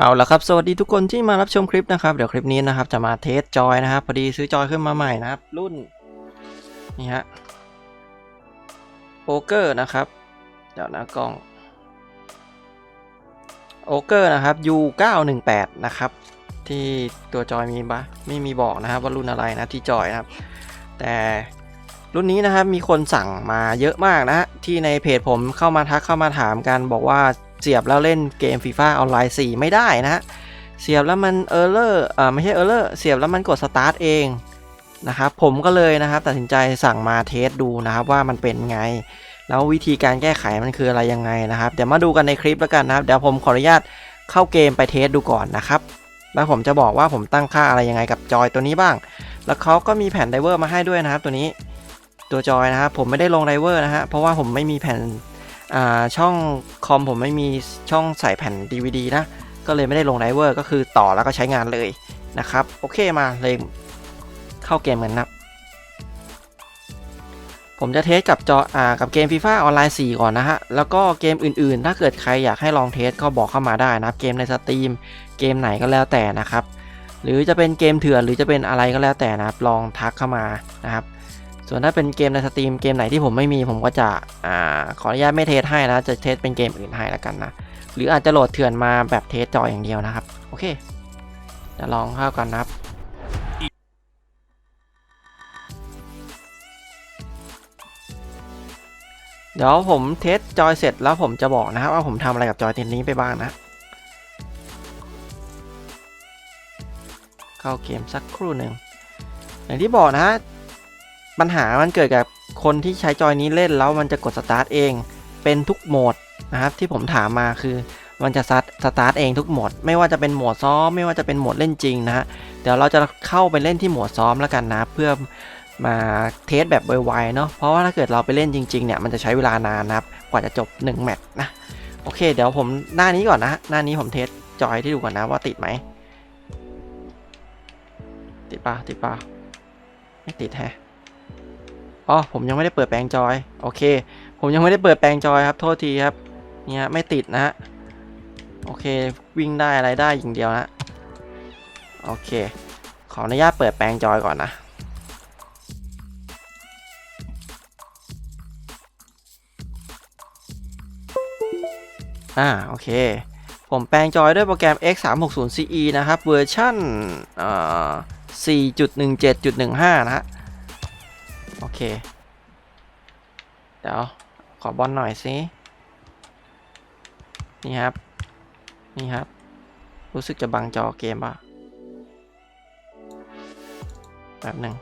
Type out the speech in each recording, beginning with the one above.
เอาละครับ สวัสดีทุกคนที่มารับชมคลิปนะครับ เดี๋ยวคลิปนี้นะครับ จะมาเทสจอยนะครับ พอดีซื้อจอยขึ้นมาใหม่นะครับ รุ่น นี่ฮะโอเกอร์นะครับ เดี๋ยวนะกล้องโอเกอร์นะครับ U918 นะครับ ที่ตัวจอยมีปะไม่มีบอกนะครับ ว่ารุ่นอะไรนะที่จอยนะครับ แต่รุ่นนี้นะครับมีคนสั่งมาเยอะมากนะฮะที่ในเพจผมเข้ามาทักเข้ามาถามกันบอกว่า เสียบแล้วเล่นเกมฟีฟ่าออนไลน์4ไม่ได้นะฮะเสียบแล้วมันเออร์เลอร์อ่าไม่ใช่เออร์เลอร์เสียบแล้วมันกดสตาร์ทเองนะครับผมก็เลยนะครับตัดสินใจสั่งมาเทสดูนะครับว่ามันเป็นไง แล้ววิธีการแก้ไขมันคืออะไรยังไงนะครับ เดี๋ยวมาดูกันในคลิปแล้วกันนะครับ เดี๋ยวผมขออนุญาตเข้าเกมไปเทสดูก่อนนะครับแล้วผมจะบอกว่าผมตั้งค่าอะไรยังไงกับจอยตัวนี้บ้าง แล้วเขาก็มีแผ่นไดเวอร์มาให้ด้วยนะครับ ตัวนี้ตัวจอยนะครับผมไม่ได้ลงไดเวอร์นะฮะเพราะว่าผมไม่มีแผ่น ช่องคอมผมไม่มีช่องใส่แผ่น DVD นะ ก็เลยไม่ได้ลงไดเวอร์ก็คือต่อแล้วก็ใช้งานเลยนะครับ โอเคมาเลยเข้าเกมกันนะผมจะเทสกับจออ่ากับเกม FIFA ออนไลน์ 4 ก่อนนะฮะ แล้วก็เกมอื่นๆ ถ้าเกิดใครอยากให้ลองเทสก็บอกเข้ามาได้นะครับ เกมในสตรีมเกมไหนก็แล้วแต่นะครับ หรือจะเป็นเกมเถื่อนหรือจะเป็นอะไรก็แล้วแต่นะครับ ลองทักเข้ามานะครับ ส่วนถ้าเป็นเกมในสตรีมเกมไหนที่ผมไม่มีผมก็จะอ่าขออนุญาตไม่เทสให้นะ จะเทสเป็นเกมอื่นให้แล้วกันนะ หรืออาจจะโหลดเถื่อนมาแบบเทสจออย่างเดียวนะครับ โอเคจะลองเข้ากันนะครับเดี๋ยวผมเทสจอยเสร็จแล้วผมจะบอกนะครับว่าผมทำอะไรกับจอยตัวนี้ไปบ้างนะ เข้าเกมสักครู่หนึ่งอย่างที่บอกนะ ปัญหามันเกิดกับคนที่ใช้จอยนี้เล่นแล้วมันจะกดสตาร์ทเอง เป็นทุกโหมดนะครับที่ผมถามมาคือมันจะสตาร์ทเองทุกโหมด ไม่ว่าจะเป็นโหมดซ้อม ไม่ว่าจะเป็นโหมดเล่นจริงนะฮะเดี๋ยวเราจะเข้าไปเล่นที่โหมดซ้อมแล้วกันนะ เพื่อมาเทสแบบไวๆเนาะเพราะว่าถ้าเกิดเราไปเล่นจริงๆเนี่ยมันจะใช้เวลานานนะครับกว่าจะจบ 1 แมตช์นะโอเค เดี๋ยวผมหน้านี้ก่อนนะหน้านี้ผมเทสจอยที่ดูก่อนนะว่าติดไหมติดปะติดปะไม่ติดแฮะ อ๋อผมยังไม่ได้เปิดแปลงจอย โอเค ผมยังไม่ได้เปิดแปลงจอยครับ โทษทีครับ เนี่ยไม่ติดนะฮะ โอเค วิ่งได้อะไรได้อย่างเดียวนะ โอเค ขออนุญาตเปิดแปลงจอยก่อนนะ อ่า โอเค ผมแปลงจอยด้วยโปรแกรม X360CE นะครับ เวอร์ชั่นเอ่อ4.17.15 นะฮะ โอเค เดี๋ยว ขอบอลหน่อยสินี่ครับ นี่ครับ รู้สึกจะบังจอเกมป่ะแบบหนึ่ง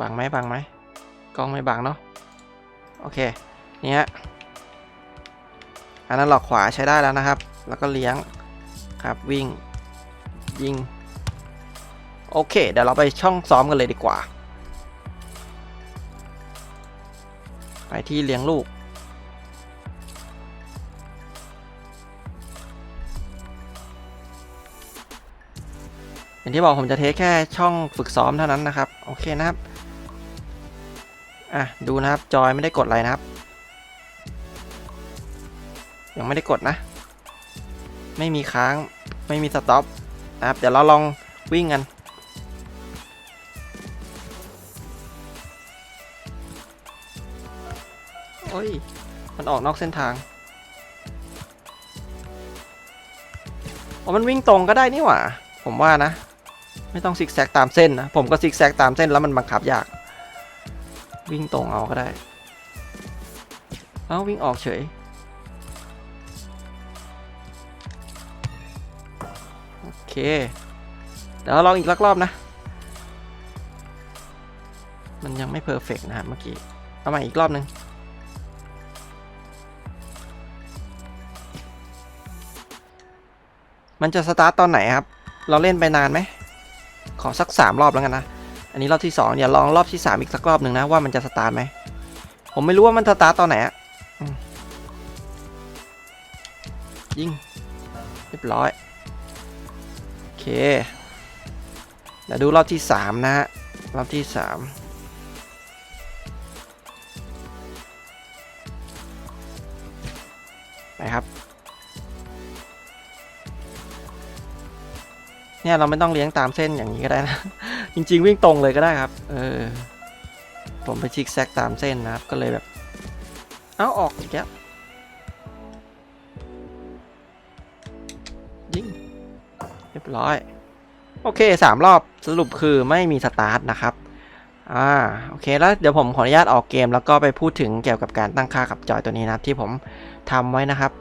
บังไหมบังไหมกล้องไม่บังเนาะโอเคนี่ฮะอันนั้นหลอกขวาใช้ได้แล้วนะครับ แล้วก็เลี้ยงครับวิ่งยิง โอเค เดี๋ยวเราไปช่องซ้อมกันเลยดีกว่า ไปที่เลี้ยงลูก อย่างที่บอกผมจะเทสแค่ช่องฝึกซ้อมเท่านั้นนะครับ โอเคนะครับ อะ ดูนะครับ จอยไม่ได้กดอะไรนะครับ ยังไม่ได้กดนะ ไม่มีค้าง ไม่มีสต็อปนะครับ เดี๋ยวเราลองวิ่งกัน โอ้ย มันออกนอกเส้นทาง อ๋อ มันวิ่งตรงก็ได้นี่หว่า ผมว่านะ ไม่ต้องซิกแซกตามเส้นนะ ผมก็ซิกแซกตามเส้นแล้วมันบังคับยาก วิ่งตรงเอาก็ได้ เอ้าวิ่งออกเฉย โอเค เดี๋ยวลองอีกรอบนะ มันยังไม่เพอร์เฟกนะครับเมื่อกี้ เอาใหม่อีกรอบหนึ่ง มันจะสตาร์ตตอนไหนครับ เราเล่นไปนานไหม ขอสักสามรอบแล้วกันนะ อันนี้รอบที่สองอย่าลองรอบที่สามอีกสักรอบหนึ่งนะว่ามันจะสตาร์ทไหม ผมไม่รู้ว่ามันสตาร์ตตอนไหนอะยิงเรียบร้อย โอเคเดี๋ยวดูรอบที่สามนะฮะ รอบที่สามไปครับ เนี่ยเราไม่ต้องเลี้ยงตามเส้นอย่างนี้ก็ได้นะ จริง ๆ วิ่งตรงเลยก็ได้ครับ เออ ผมไปชิกแซกตามเส้นนะครับ ก็เลยแบบ เอาออกอีกแล้วยิงเรียบร้อย โอเคสามรอบสรุปคือไม่มีสตาร์ทนะครับอ่าโอเคแล้วเดี๋ยวผมขออนุญาตออกเกม แล้วก็ไปพูดถึงเกี่ยวกับการตั้งค่ากับจอยตัวนี้นะครับที่ผมทำไว้นะครับ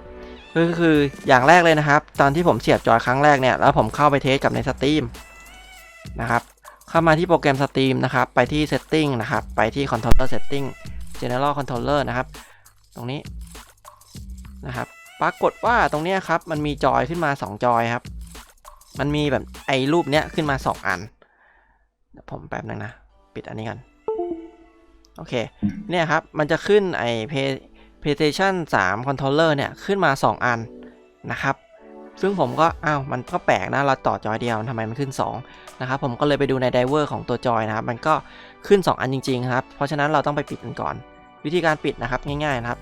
ก็คืออย่างแรกเลยนะครับ ตอนที่ผมเสียบจอยครั้งแรกเนี่ยแล้วผมเข้าไปเทสกับในสตรีมนะครับเข้ามาที่โปรแกรมสตรีมนะครับไปที่ Setting นะครับไปที่ Controller Setting General Controller นะครับ ตรงนี้นะครับปรากฏว่าตรงนี้ครับมันมีจอยขึ้นมา 2 จอยครับ มันมีแบบไอ้รูปเนี้ยขึ้นมา 2 อันเดี๋ยวผมแป๊บนึงนะ ปิดอันนี้กัน โอเค เนี่ยครับ มันจะขึ้นไอ้ Play PlayStation 3 Controller เนี่ย ขึ้นมา 2 อันนะครับ ซึ่งผมก็อ้าวมันก็แปลกนะเราต่อจอยเดียวทำไมมันขึ้น 2 นะครับ ผมก็เลยไปดูในไดเวอร์ของตัวจอยนะครับ มันก็ขึ้น 2 อันจริงๆครับ เพราะฉะนั้นเราต้องไปปิดมันก่อน วิธีการปิดนะครับง่ายๆนะครับ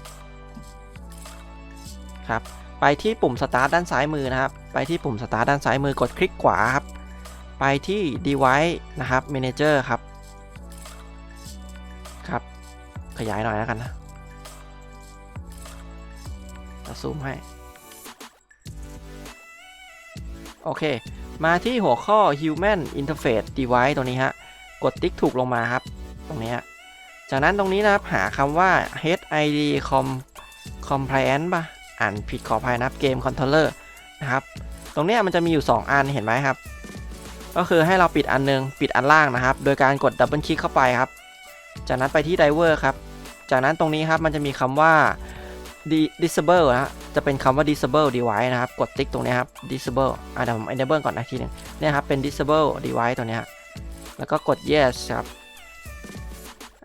ครับไปที่ปุ่ม Start ด้านซ้ายมือนะครับ ไปที่ปุ่ม Start ด้านซ้ายมือกดคลิกขวาครับ ไปที่ Device นะครับ Manager ครับ ครับ ขยายหน่อยแล้วกันนะ ซูมให้ โอเค มาที่หัวข้อ Human Interface Device ตรงนี้ฮะ กดติ๊กถูกลงมาครับ ตรงนี้ฮะ จากนั้นตรงนี้นะครับ หาคำว่า HID com compliant ป่ะ อ่านผิดขออภัยนะครับ Game Controller นะครับ ตรงนี้มันจะมีอยู่ 2 อันเห็นไหมครับ ก็คือให้เราปิดอันนึง ปิดอันล่างนะครับ โดยการกดดับเบิลคลิกเข้าไปครับ จากนั้นไปที่ Driver ครับ จากนั้นตรงนี้ครับมันจะมีคำว่า disable นะฮะจะเป็นคำว่า disable device นะครับ กดติ๊กตรงนี้ครับ disable อะเดี๋ยวผม enable ก่อนนะทีหนึงเนี่ยครับเป็น disable device ตัวนี้ยแล้วก็กด yes ครับ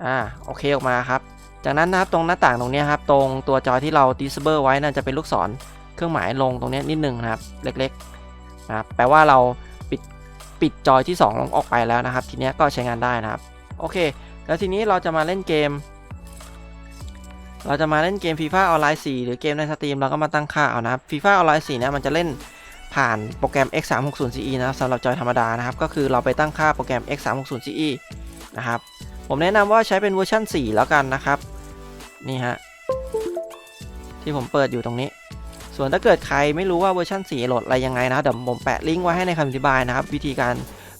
อ่าโอเคออกมาครับ จากนั้นนะครับตรงหน้าต่างตรงนี้ครับ ตรงตัวจอที่เรา disable ไว้นั่นจะเป็นลูกศรเครื่องหมายลงตรงนี้นิดนึงนะครับ เล็กๆนะครับแปลว่าเราปิดปิดจอยที่ 2 ลงออกไปแล้วนะครับ ทีนี้ก็ใช้งานได้นะครับ โอเค แล้วทีนี้เราจะมาเล่นเกม เราจะมาเล่นเกม FIFA ออนไลน์4หรือเกมในสตรีมเราก็มาตั้งค่าเอานะครับ FIFA ออนไลน์4เนี่ยมันจะเล่นผ่านโปรแกรม X360CE นะครับสำหรับจอยธรรมดานะครับ ก็คือเราไปตั้งค่าโปรแกรม X360CE นะครับ ผมแนะนำว่าใช้เป็นเวอร์ชัน4 แล้วกันนะครับ นี่ฮะ ที่ผมเปิดอยู่ตรงนี้ ส่วนถ้าเกิดใครไม่รู้ว่าเวอร์ชัน4โหลดอะไรยังไงนะเดี๋ยวผมแปะลิงก์ไว้ให้ในคำอธิบายนะครับ วิธีการ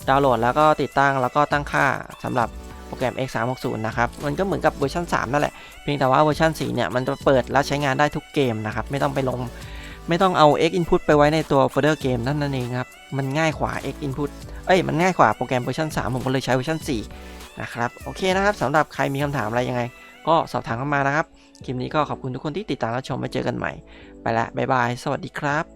ดาวน์โหลดแล้วก็ติดตั้งแล้วก็ตั้งค่าสำหรับ รแกรม X360 นะครับ มันก็เหมือนกับเวอร์ชัน3 นั่นแหละ เพียงแต่ว่าเวอร์ชัน4 เนี่ย มันจะเปิดและใช้งานได้ทุกเกมนะครับ ไม่ต้องไปลง ไม่ต้องเอา X input ไปไว้ในตัวโฟลเดอร์เกมนั่นนั่นเองครับ มันง่ายกว่า X input เอ้ย มันง่ายกว่าโปรแกรมเวอร์ชัน3 ผมก็เลยใช้เวอร์ชัน4 นะครับ โอเคนะครับสำหรับใครมีคำถามอะไรยังไง ก็สอบถามเข้ามานะครับ คลิปนี้ก็ขอบคุณทุกคนที่ติดตามรับชม ไว้เจอกันใหม่ ไปละบ๊ายบาย สวัสดีครับ